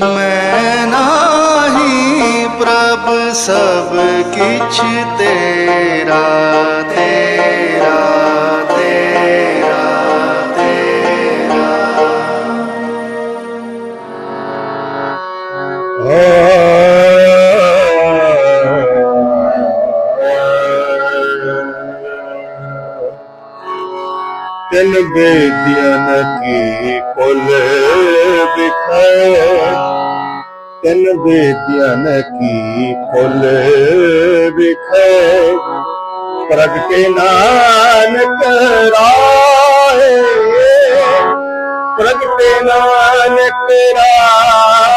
मैं नाही प्रभ सब किछ तेरा तेरा दिल बेदियन की पुल दिखाया दिल बेदियन की पुल दिखाया प्रगटे नान कराए प्रगटे नान कराए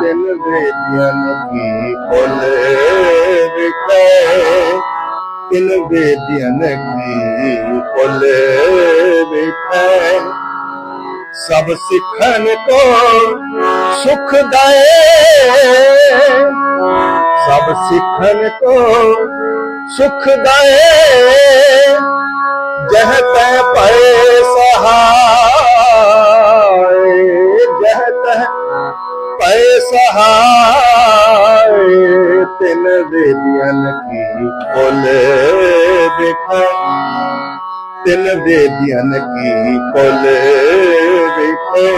दिल बेदियन की पुल दिखाया ਕੁਲ ਵਿਖੇ ਤਿਲ ਬੇਦੀਆਂ ਕੀ ਕੁਲ ਵਿਖੇ ਸਭ ਸਿੱਖਣ ਕੋ ਸੁਖ ਦਾਏ ਸਭ ਸਿੱਖਣ ਕੋ ਸੁਖ ਦਾਏ ਜਹ ਤੈ ਪਏ ਸਹਾਏ ਪਏ ਸਹਾਏ, ਤਿਨ ਦੇਦੀਆਂ ਕੀ ਕੁਲ ਵਿਖੇ। ਤਿਲ ਦੇਦੀਆਂ ਕੀ ਕੁਲ ਵਿਖੇ।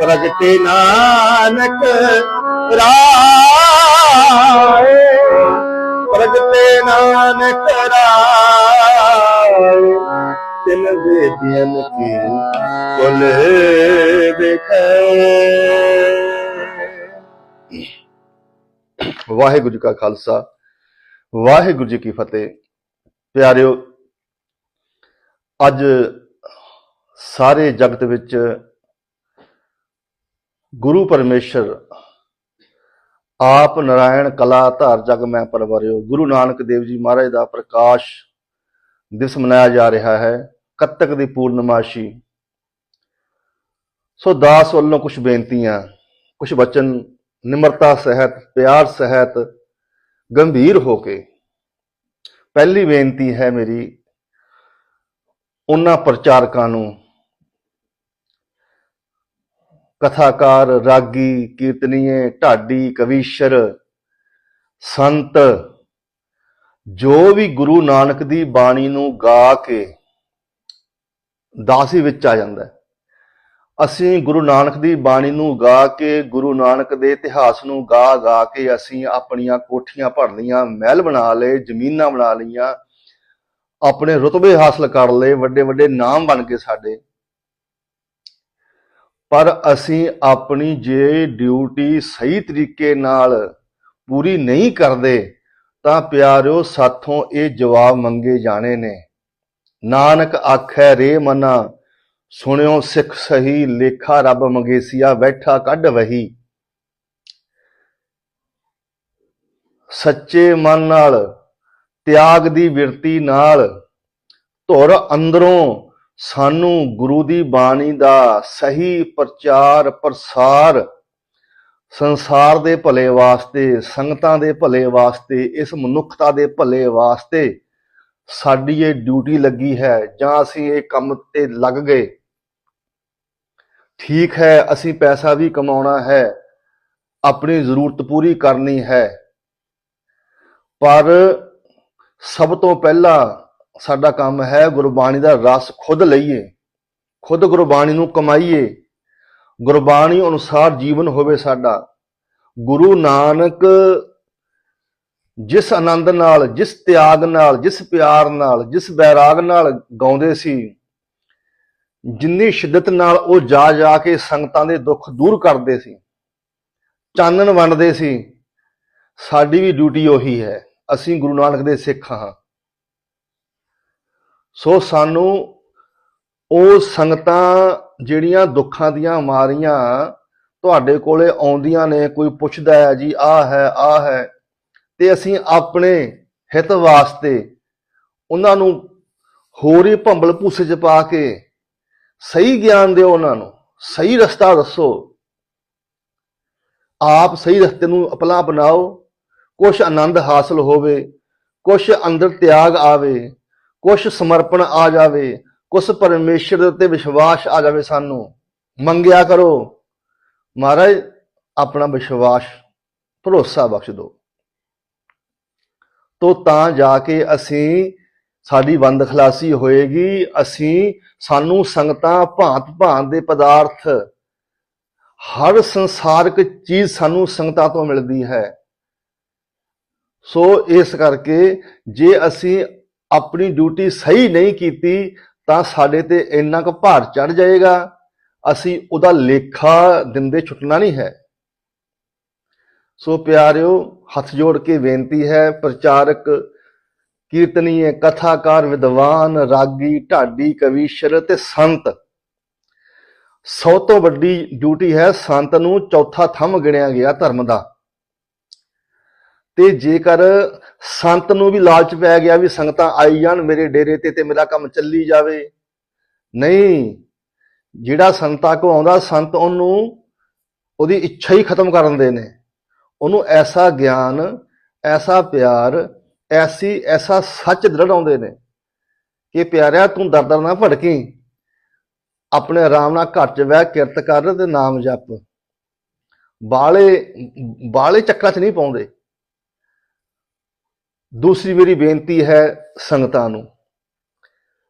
ਪ੍ਰਗਟੇ ਨਾਨਕ ਰਾਏ, ਪ੍ਰਗਟੇ ਨਾਨਕ ਰਾਏ ਤਿਲ ਦੇਦੀਆਂ ਕੀ ਕੁਲ ਵਿਖੇ। ਵਾਹਿਗੁਰੂ ਜੀ ਕਾ ਖਾਲਸਾ, ਵਾਹਿਗੁਰੂ ਜੀ ਕੀ ਫਤਿਹ। ਪਿਆਰਿਓ, ਅੱਜ ਸਾਰੇ ਜਗਤ ਵਿੱਚ ਗੁਰੂ ਪਰਮੇਸ਼ਰ ਆਪ ਨਾਰਾਇਣ ਕਲਾ ਧਾਰ ਜਗ ਮੈਂ ਪਰਵਰਿਓ। ਗੁਰੂ ਨਾਨਕ ਦੇਵ ਜੀ ਮਹਾਰਾਜ ਦਾ ਪ੍ਰਕਾਸ਼ ਦਿਵਸ ਮਨਾਇਆ ਜਾ ਰਿਹਾ ਹੈ, ਕੱਤਕ ਦੀ ਪੂਰਨਮਾਸ਼ੀ। ਸੋ ਦਾਸ ਵੱਲੋਂ ਕੁਝ ਬੇਨਤੀਆਂ ਕੁਝ ਬਚਨ ਨਿਮਰਤਾ ਸਹਿਤ, ਪਿਆਰ ਸਹਿਤ ਗੰਭੀਰ ਹੋ ਕੇ ਪਹਿਲੀ ਬੇਨਤੀ ਹੈ ਮੇਰੀ ਉਹਨਾਂ ਪ੍ਰਚਾਰਕਾਂ ਨੂੰ, ਕਥਾਕਾਰ, ਰਾਗੀ, ਕੀਰਤਨੀਏ, ਢਾਡੀ, ਕਵੀਸ਼ਰ, ਸੰਤ, ਜੋ ਵੀ ਗੁਰੂ ਨਾਨਕ ਦੀ ਬਾਣੀ ਨੂੰ ਗਾ ਕੇ ਦਾਸੀ ਵਿੱਚ ਆ ਜਾਂਦਾ ਹੈ। ਅਸੀਂ ਗੁਰੂ ਨਾਨਕ ਦੀ ਬਾਣੀ ਨੂੰ ਗਾ ਕੇ, ਗੁਰੂ ਨਾਨਕ ਦੇ ਇਤਿਹਾਸ ਨੂੰ ਗਾ ਗਾ ਕੇ ਅਸੀਂ ਆਪਣੀਆਂ ਕੋਠੀਆਂ ਭਰ ਲਈਆਂ, ਮਹਿਲ ਬਣਾ ਲਏ, ਜ਼ਮੀਨਾਂ ਬਣਾ ਲਈਆਂ, ਆਪਣੇ ਰੁਤਬੇ ਹਾਸਲ ਕਰ ਲਏ, ਵੱਡੇ ਵੱਡੇ ਨਾਮ ਬਣ ਕੇ ਸਾਡੇ। ਪਰ ਅਸੀਂ ਆਪਣੀ ਜੇ ਡਿਊਟੀ ਸਹੀ ਤਰੀਕੇ ਨਾਲ ਪੂਰੀ ਨਹੀਂ ਕਰਦੇ, ਤਾਂ ਪਿਆਰਿਓ ਸਾਥੋਂ ਇਹ ਜਵਾਬ ਮੰਗੇ ਜਾਣੇ ਨੇ। ਨਾਨਕ ਆਖੈ, ਰੇ ਮਨਾ ਸੁਣਿਓ ਸਿੱਖ ਸਹੀ, ਲੇਖਾ ਰੱਬ ਮੰਗੇਸੀਆ, ਬੈਠਾ ਕੱਢ ਵਹੀ। ਸੱਚੇ ਮਨ ਨਾਲ, ਤਿਆਗ ਦੀ ਬਿਰਤੀ ਨਾਲ, ਧੁਰ ਅੰਦਰੋਂ ਸਾਨੂੰ ਗੁਰੂ ਦੀ ਬਾਣੀ ਦਾ ਸਹੀ ਪ੍ਰਚਾਰ, ਪ੍ਰਸਾਰ, ਸੰਸਾਰ ਦੇ ਭਲੇ ਵਾਸਤੇ, ਸੰਗਤਾਂ ਦੇ ਭਲੇ ਵਾਸਤੇ, ਇਸ ਮਨੁੱਖਤਾ ਦੇ ਭਲੇ ਵਾਸਤੇ ਸਾਡੀ ਇਹ ਡਿਊਟੀ ਲੱਗੀ ਹੈ। ਜਾਂ ਅਸੀਂ ਇਹ ਕੰਮ ਤੇ ਲੱਗ ਗਏ। ਠੀਕ ਹੈ, ਅਸੀਂ ਪੈਸਾ ਵੀ ਕਮਾਉਣਾ ਹੈ, ਆਪਣੀ ਜ਼ਰੂਰਤ ਪੂਰੀ ਕਰਨੀ ਹੈ। ਪਰ ਸਭ ਤੋਂ ਪਹਿਲਾਂ ਸਾਡਾ ਕੰਮ ਹੈ ਗੁਰਬਾਣੀ ਦਾ ਰਸ ਖੁਦ ਲਈਏ, ਖੁਦ ਗੁਰਬਾਣੀ ਨੂੰ ਕਮਾਈਏ। ਗੁਰਬਾਣੀ ਅਨੁਸਾਰ ਜੀਵਨ ਹੋਵੇ ਸਾਡਾ। ਗੁਰੂ ਨਾਨਕ ਜਿਸ ਆਨੰਦ ਨਾਲ, ਜਿਸ ਤਿਆਗ ਨਾਲ, ਜਿਸ ਪਿਆਰ ਨਾਲ, ਜਿਸ ਬੈਰਾਗ ਨਾਲ ਗਾਉਂਦੇ ਸੀ ਜਿੰਨੀ ਸ਼ਿੱਦਤ ਨਾਲ ਉਹ ਜਾ ਜਾ ਕੇ ਸੰਗਤਾਂ ਦੇ ਦੁੱਖ ਦੂਰ ਕਰਦੇ ਸੀ, ਚਾਨਣ ਵੰਡਦੇ ਸੀ, ਸਾਡੀ ਵੀ ਡਿਊਟੀ ਉਹੀ ਹੈ, ਅਸੀਂ ਗੁਰੂ ਨਾਨਕ ਦੇ ਸਿੱਖ ਹਾਂ। ਸੋ ਸਾਨੂੰ ਉਹ ਸੰਗਤਾਂ ਜਿਹੜੀਆਂ ਦੁੱਖਾਂ ਦੀਆਂ ਮਾਰੀਆਂ ਤੁਹਾਡੇ ਕੋਲੇ ਆਉਂਦੀਆਂ ਨੇ, ਕੋਈ ਪੁੱਛਦਾ ਹੈ ਜੀ, ਆਹ ਹੈ ਆਹ ਹੈ, ਤੇ ਅਸੀਂ ਆਪਣੇ ਹਿੱਤ ਵਾਸਤੇ ਉਹਨਾਂ ਨੂੰ ਹੋਰ ਹੀ ਭੰਬਲ ਭੂਸੇ ਚ ਪਾ ਕੇ ਸਹੀ ਗਿਆਨ ਦਿਓ ਉਹਨਾਂ ਨੂੰ, ਸਹੀ ਰਸਤਾ ਦੱਸੋ। ਆਪ ਸਹੀ ਰਸਤੇ ਨੂੰ ਅਪਣਾ ਅਪਣਾਓ, ਕੁਛ ਆਨੰਦ ਹਾਸਲ ਹੋਵੇ, ਕੁਛ ਅੰਦਰ ਤਿਆਗ ਆਵੇ, ਕੁਛ ਸਮਰਪਣ ਆ ਜਾਵੇ, ਕੁਛ ਪਰਮੇਸ਼ਰ ਦੇ ਉੱਤੇ ਵਿਸ਼ਵਾਸ ਆ ਜਾਵੇ ਸਾਨੂੰ। ਮੰਗਿਆ ਕਰੋ। ਮਹਾਰਾਜ, ਆਪਣਾ ਵਿਸ਼ਵਾਸ, ਭਰੋਸਾ ਬਖਸ਼ ਦਿਓ। ਤੋ ਤਾਂ ਜਾ ਕੇ ਅਸੀਂ ਸਾਡੀ ਬੰਦ ਖਲਾਸੀ ਹੋਏਗੀ, ਅਸੀਂ ਸਾਨੂੰ ਸੰਗਤਾਂ ਭਾਂਤ ਭਾਂਤ ਦੇ ਪਦਾਰਥ, ਹਰ ਸੰਸਾਰਿਕ ਚੀਜ਼ ਸਾਨੂੰ ਸੰਗਤਾਂ ਤੋਂ ਮਿਲਦੀ ਹੈ। ਸੋ ਇਸ ਕਰਕੇ ਜੇ ਅਸੀਂ ਆਪਣੀ ਡਿਊਟੀ ਸਹੀ ਨਹੀਂ ਕੀਤੀ, ਤਾਂ ਸਾਡੇ ਤੇ ਇੰਨਾ ਕੁ ਭਾਰ ਚੜ ਜਾਏਗਾ। ਅਸੀਂ ਉਹਦਾ ਲੇਖਾ ਦਿੰਦੇ ਛੁੱਟਣਾ ਨਹੀਂ ਹੈ। ਸੋ ਪਿਆਰਿਓ, ਹੱਥ ਜੋੜ ਕੇ ਬੇਨਤੀ ਹੈ, ਪ੍ਰਚਾਰਕ ਕੀਰਤਨੀਏ ਕਥਾਕਾਰ, ਵਿਦਵਾਨ, ਰਾਗੀ, ਢਾਡੀ ਕਵੀਸ਼ਰ ਤੇ ਸੰਤ। ਸਭ ਤੋਂ ਵੱਡੀ ਡਿਊਟੀ ਹੈ ਸੰਤ ਨੂੰ ਚੌਥਾ ਥੰਮ ਗਿਣਿਆ ਗਿਆ ਧਰਮ ਦਾ। ਤੇ ਜੇਕਰ ਸੰਤ ਨੂੰ ਵੀ ਲਾਲਚ ਪੈ ਗਿਆ ਵੀ ਸੰਗਤਾਂ ਆਈ ਜਾਣ, ਮੇਰੇ ਡੇਰੇ ਤੇ ਤੇ ਮੇਰਾ ਕੰਮ ਚੱਲੀ ਜਾਵੇ, ਨਹੀਂ। ਜਿਹੜਾ ਸੰਤਾਂ ਕੋ ਆਉਂਦਾ, ਸੰਤ ਉਹਨੂੰ ਉਹਦੀ ਇੱਛਾ ਹੀ ਖਤਮ ਕਰ ਦਿੰਦੇ ਨੇ। ਉਹਨੂੰ ਐਸਾ ਗਿਆਨ, ਐਸਾ ਪਿਆਰ ਐਸੀ, ਐਸਾ ਸੱਚ ਦ੍ਰਿੜਾਉਂਦੇ ਨੇ ਕਿ ਪਿਆਰਿਆ, ਤੂੰ ਦਰ ਦਰ ਨਾ ਭੜਕੀ। ਆਪਣੇ ਆਰਾਮ ਨਾਲ ਘਰ 'ਚ ਬਹਿ ਕਿਰਤ ਕਰ ਤੇ ਨਾਮ ਜਪ। ਬਾਲੇ ਬਾਲੇ ਚੱਕਰਾਂ 'ਚ ਨਹੀਂ ਪਾਉਂਦੇ। ਦੂਸਰੀ ਮੇਰੀ ਬੇਨਤੀ ਹੈ ਸੰਗਤਾਂ ਨੂੰ।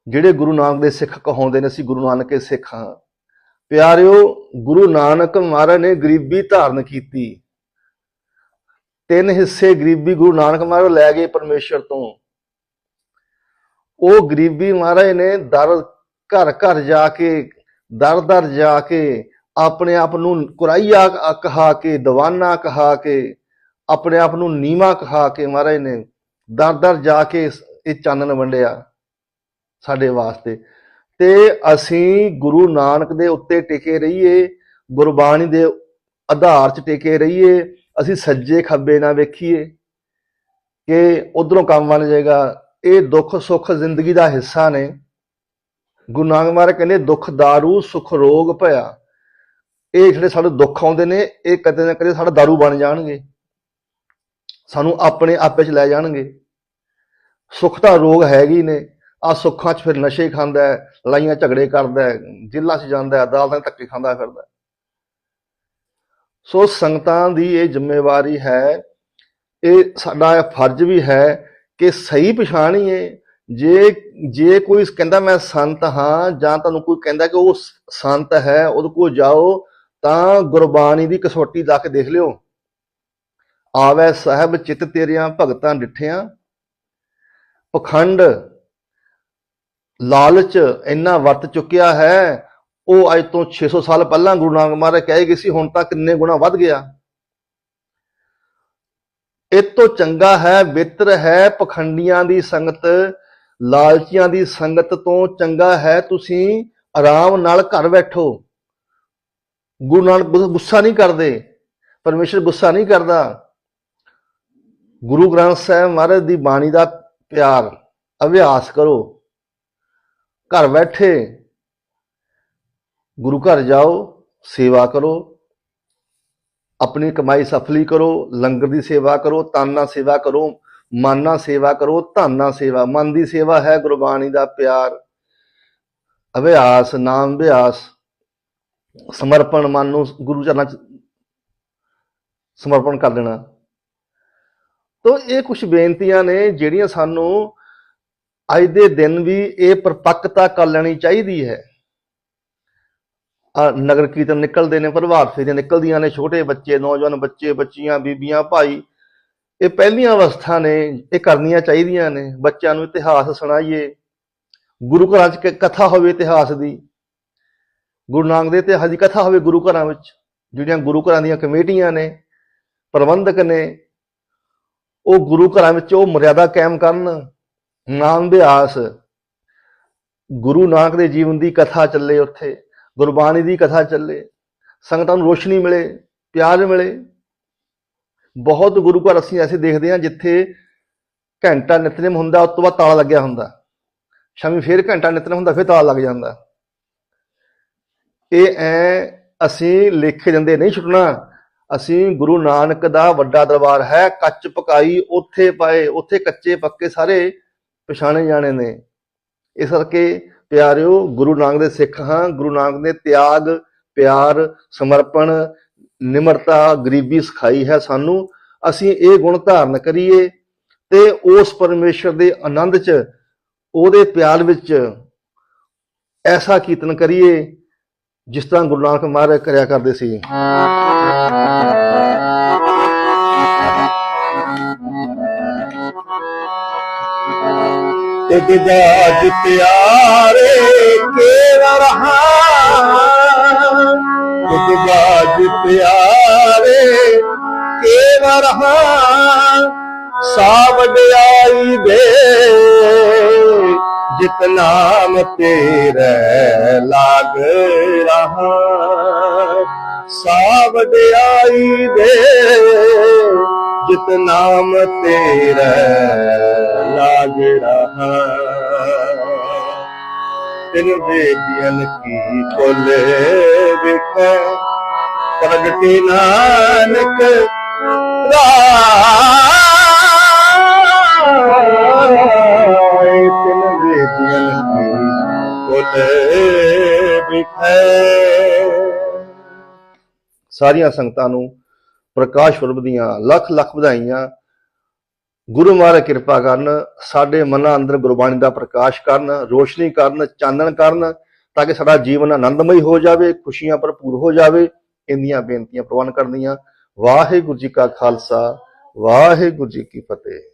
ਜਿਹੜੇ ਗੁਰੂ ਨਾਨਕ ਦੇ ਸਿੱਖ ਕਹਾਉਂਦੇ ਨੇ, ਅਸੀਂ ਗੁਰੂ ਨਾਨਕ ਦੇ ਸਿੱਖ ਹਾਂ। ਪਿਆਰਿਓ, ਗੁਰੂ ਨਾਨਕ ਮਹਾਰਾਜ ਨੇ ਗਰੀਬੀ ਧਾਰਨ ਕੀਤੀ। ਤਿੰਨ ਹਿੱਸੇ ਗਰੀਬੀ ਗੁਰੂ ਨਾਨਕ ਮਹਾਰਾਜ ਲੈ ਗਏ ਪਰਮੇਸ਼ਰ ਤੋਂ। ਉਹ ਗਰੀਬੀ ਮਹਾਰਾਜ ਨੇ ਦਰ ਘਰ ਘਰ ਜਾ ਕੇ, ਦਰ ਦਰ ਜਾ ਕੇ ਆਪਣੇ ਆਪ ਨੂੰ ਕੁਰਾਈਆ ਕਹਾ ਕੇ, ਦੀਵਾਨਾ ਕਹਾ ਕੇ, ਆਪਣੇ ਆਪ ਨੂੰ ਨੀਵਾ ਕਹਾ ਕੇ ਮਹਾਰਾਜ ਨੇ ਦਰ ਦਰ ਜਾ ਕੇ ਇਹ ਚਾਨਣ ਵੰਡਿਆ ਸਾਡੇ ਵਾਸਤੇ। ਤੇ ਅਸੀਂ ਗੁਰੂ ਨਾਨਕ ਦੇ ਉੱਤੇ ਟਿਕੇ ਰਹੀਏ, ਗੁਰਬਾਣੀ ਦੇ ਆਧਾਰ 'ਚ ਟਿਕੇ ਰਹੀਏ ਅਸੀਂ ਸੱਜੇ ਖੱਬੇ ਨਾ ਵੇਖੀਏ ਕਿ ਉਧਰੋਂ ਕੰਮ ਬਣ ਜਾਏਗਾ। ਇਹ ਦੁੱਖ ਸੁੱਖ ਜ਼ਿੰਦਗੀ ਦਾ ਹਿੱਸਾ ਨੇ। ਗੁਰੂ ਨਾਨਕ ਮਹਾਰਾਜ ਕਹਿੰਦੇ, ਦੁੱਖ ਦਾਰੂ, ਸੁਖ ਰੋਗ ਭਇਆ। ਇਹ ਜਿਹੜੇ ਸਾਡੇ ਦੁੱਖ ਆਉਂਦੇ ਨੇ, ਇਹ ਕਦੇ ਨਾ ਕਦੇ ਸਾਡਾ ਦਾਰੂ ਬਣ ਜਾਣਗੇ। ਸਾਨੂੰ ਆਪਣੇ ਆਪੇ ਚ ਲੈ ਜਾਣਗੇ। ਸੁੱਖ ਤਾਂ ਰੋਗ ਹੈਗੇ ਹੀ ਨੇ। ਆ ਸੁੱਖਾਂ 'ਚ ਫਿਰ ਨਸ਼ੇ ਖਾਂਦਾ ਹੈ ਲੜਾਈਆਂ ਝਗੜੇ ਕਰਦਾ ਹੈ, ਜੇਲ੍ਹਾਂ 'ਚ ਜਾਂਦਾ ਹੈ, ਅਦਾਲਤਾਂ 'ਚ ਧੱਕੇ ਖਾਂਦਾ ਫਿਰਦਾ ਸੋ ਸੰਗਤਾਂ ਦੀ ਇਹ ਜ਼ਿੰਮੇਵਾਰੀ ਹੈ, ਇਹ ਸਾਡਾ ਇਹ ਫਰਜ਼ ਵੀ ਹੈ ਕਿ ਸਹੀ ਪਛਾਣੀਏ ਜੇ ਜੇ ਕੋਈ ਕਹਿੰਦਾ ਮੈਂ ਸੰਤ ਹਾਂ ਜਾਂ ਤੁਹਾਨੂੰ ਕੋਈ ਕਹਿੰਦਾ ਕਿ ਉਹ ਸੰਤ ਹੈ, ਉਹਦੇ ਕੋਲ ਜਾਓ ਤਾਂ ਗੁਰਬਾਣੀ ਦੀ ਕਸੌਟੀ ਲਾ ਕੇ ਦੇਖ ਲਿਓ। ਆਵੇ ਸਾਹਿਬ ਚਿਤ ਤੇਰੀਆਂ ਭਗਤਾਂ ਡਿਠਿਆਂ। ਪਖੰਡ ਲਾਲਚ ਇੰਨਾ ਵਰਤ ਚੁੱਕਿਆ ਹੈ ਉਹ ਅੱਜ ਤੋਂ 600 ਸਾਲ ਪਹਿਲਾਂ ਗੁਰੂ ਨਾਨਕ ਮਹਾਰਾਜ ਕਹੇ ਗਏ ਸੀ, ਹੁਣ ਤਾਂ ਕਿੰਨੇ ਗੁਣਾ ਵੱਧ ਗਿਆ। ਇਹ ਤੋਂ ਚੰਗਾ ਹੈ ਬਿੱਤਰ ਹੈ, ਪਖੰਡੀਆਂ ਦੀ ਸੰਗਤ, ਲਾਲਚੀਆਂ ਦੀ ਸੰਗਤ ਤੋਂ ਚੰਗਾ ਹੈ, ਤੁਸੀਂ ਆਰਾਮ ਨਾਲ ਘਰ ਬੈਠੋ। ਗੁਰੂ ਨਾਨਕ ਗੁੱਸਾ ਨਹੀਂ ਕਰਦੇ, ਪਰਮੇਸ਼ਰ ਗੁੱਸਾ ਨਹੀਂ ਕਰਦਾ। ਗੁਰੂ ਗ੍ਰੰਥ ਸਾਹਿਬ ਮਹਾਰਾਜ ਦੀ ਬਾਣੀ ਦਾ ਪਿਆਰ, ਅਭਿਆਸ ਕਰੋ। ਘਰ ਬੈਠੇ ਗੁਰੂ ਘਰ ਜਾਓ, ਸੇਵਾ ਕਰੋ, ਆਪਣੀ ਕਮਾਈ ਸਫਲੀ ਕਰੋ, ਲੰਗਰ ਦੀ ਸੇਵਾ ਕਰੋ, ਤਨ ਨਾਲ ਸੇਵਾ ਕਰੋ, ਮਨ ਨਾਲ ਸੇਵਾ ਕਰੋ, ਧਨ ਨਾਲ ਸੇਵਾ, ਮਨ ਦੀ ਸੇਵਾ ਹੈ ਗੁਰਬਾਣੀ ਦਾ ਪਿਆਰ। ਅਭਿਆਸ, ਨਾਮ ਅਭਿਆਸ, ਸਮਰਪਣ, ਮਨ ਨੂੰ ਗੁਰੂ ਚਰਨਾਂ ਚ ਸਮਰਪਣ ਕਰ ਦੇਣਾ। ਤੋ ਇਹ ਕੁਝ ਬੇਨਤੀਆਂ ਨੇ ਜਿਹੜੀਆਂ ਸਾਨੂੰ ਅੱਜ ਦੇ ਦਿਨ ਵੀ ਇਹ ਪਰਪੱਕਤਾ ਕਰ ਲੈਣੀ ਚਾਹੀਦੀ ਹੈ। ਨਗਰ ਕੀਰਤਨ ਨਿਕਲਦੇ ਨੇ, ਪ੍ਰਭਾਤ ਫੇਰੀਆਂ ਨਿਕਲਦੀਆਂ ਨੇ, ਛੋਟੇ ਬੱਚੇ, ਨੌਜਵਾਨ ਬੱਚੇ, ਬੱਚੀਆਂ, ਬੀਬੀਆਂ, ਭਾਈ। ਇਹ ਪਹਿਲੀਆਂ ਅਵਸਥਾ ਨੇ, ਇਹ ਕਰਨੀਆਂ ਚਾਹੀਦੀਆਂ ਨੇ। ਬੱਚਿਆਂ ਨੂੰ ਇਤਿਹਾਸ ਸੁਣਾਈਏ। ਗੁਰੂ ਘਰਾਂ 'ਚ ਕਥਾ ਹੋਵੇ ਇਤਿਹਾਸ ਦੀ। ਗੁਰੂ ਨਾਨਕ ਦੇ ਇਤਿਹਾਸ ਦੀ ਕਥਾ ਹੋਵੇ ਗੁਰੂ ਘਰਾਂ ਵਿੱਚ, ਜਿਹੜੀਆਂ ਗੁਰੂ ਘਰਾਂ ਦੀਆਂ ਕਮੇਟੀਆਂ ਨੇ, ਪ੍ਰਬੰਧਕ ਨੇ, ਉਹ ਗੁਰੂ ਘਰਾਂ ਵਿੱਚ ਉਹ ਮਰਿਆਦਾ ਕਾਇਮ ਕਰਨ, ਨਾਮ ਅਭਿਆਸ ਗੁਰੂ ਨਾਨਕ ਦੇ ਜੀਵਨ ਦੀ ਕਥਾ ਚੱਲੇ ਉੱਥੇ। ਗੁਰਬਾਣੀ ਦੀ ਕਥਾ ਚੱਲੇ, ਸੰਗਤਾਂ ਨੂੰ ਰੋਸ਼ਨੀ ਮਿਲੇ, ਪਿਆਰ ਮਿਲੇ। ਬਹੁਤ ਗੁਰੂ ਘਰ ਅਸੀਂ ਐਸੇ ਦੇਖਦੇ ਹਾਂ ਜਿੱਥੇ ਘੰਟਾ ਨਿਤਨੇਮ ਹੁੰਦਾ, ਉਸ ਤੋਂ ਬਾਅਦ ਤਾਲਾ ਲੱਗਿਆ ਹੁੰਦਾ। ਸ਼ਾਮੀ ਫੇਰ ਘੰਟਾ ਨਿਤਨੇਮ ਹੁੰਦਾ, ਫਿਰ ਤਾਲਾ ਲੱਗ ਜਾਂਦਾ। ਇਹ ਐ ਅਸੀਂ ਲੇਖੇ ਜਾਂਦੇ ਨਹੀਂ ਛੁੱਟਣਾ। ਅਸੀਂ ਗੁਰੂ ਨਾਨਕ ਦਾ ਵੱਡਾ ਦਰਬਾਰ ਹੈ, ਕੱਚ ਪਕਾਈ ਉੱਥੇ ਪਾਏ, ਉੱਥੇ ਕੱਚੇ ਪੱਕੇ ਸਾਰੇ ਪਛਾਣੇ ਜਾਣੇ ਨੇ। ਇਸ ਕਰਕੇ ਪਿਆਰਿਓ, ਗੁਰੂ ਨਾਨਕ ਦੇ ਸਿੱਖ ਹਾਂ। ਗੁਰੂ ਨਾਨਕ ਨੇ ਤਿਆਗ, ਪਿਆਰ, ਸਮਰਪਣ, ਨਿਮਰਤਾ, ਗਰੀਬੀ ਸਿਖਾਈ ਹੈ ਸਾਨੂੰ। ਅਸੀਂ ਇਹ ਗੁਣ ਧਾਰਨ ਕਰੀਏ ਤੇ ਉਸ ਪਰਮੇਸ਼ਰ ਦੇ ਆਨੰਦ 'ਚ, ਉਹਦੇ ਪਿਆਰ ਵਿੱਚ ਐਸਾ ਕੀਰਤਨ ਕਰੀਏ, ਜਿਸ ਤਰ੍ਹਾਂ ਗੁਰੂ ਨਾਨਕ ਮਹਾਰਾਜ ਕਰਿਆ ਕਰਦੇ ਸੀ। ਤਿਗ ਜਾਜ ਪਿਆਰੇ ਕੇਰਾ ਰਹਾ? ਤਿਗ ਜਾਜ ਪਿਆਰੇ ਕੇਰਾ ਰਹਾ? ਸਾਵਡਿਆਈ ਦੇ ਜਿਤ ਨਾਮ ਤੇਰੇ ਲਾਗ ਰਹਾ। ਸਾਵਡਿਆਈ ਦੇ, ਜਿਤ ਨਾਮ ਤੇਰਾ ਲਾਗ ਰਹਾ। ਤਿਨ ਬੇਟੀਆਂ ਕੀ ਕੋਲ ਵਿਖੇ ਪ੍ਰਗਟੀ ਨਾਨਕ ਰਾਏ। ਤਿਨ ਬੇਟੀਆਂ ਕੀ ਕੋਲ ਵਿਖੇ ਸਾਰੀਆਂ ਸੰਗਤਾਂ ਨੂੰ ਪ੍ਰਕਾਸ਼ ਪੁਰਬ ਦੀਆਂ ਲੱਖ ਲੱਖ ਵਧਾਈਆਂ। ਗੁਰੂ ਮਹਾਰਾਜ ਕਿਰਪਾ ਕਰਨ, ਸਾਡੇ ਮਨਾਂ ਅੰਦਰ ਗੁਰਬਾਣੀ ਦਾ ਪ੍ਰਕਾਸ਼ ਕਰਨ, ਰੋਸ਼ਨੀ ਕਰਨ, ਚਾਨਣ ਕਰਨ, ਤਾਂ ਕਿ ਸਾਡਾ ਜੀਵਨ ਆਨੰਦਮਈ ਹੋ ਜਾਵੇ, ਖੁਸ਼ੀਆਂ ਭਰਪੂਰ ਹੋ ਜਾਵੇ। ਇੰਨੀਆਂ ਬੇਨਤੀਆਂ ਪ੍ਰਵਾਨ ਕਰਦੀਆਂ ਵਾਹਿਗੁਰੂ ਜੀ ਕਾ ਖਾਲਸਾ, ਵਾਹਿਗੁਰੂ ਜੀ ਕੀ ਫਤਿਹ।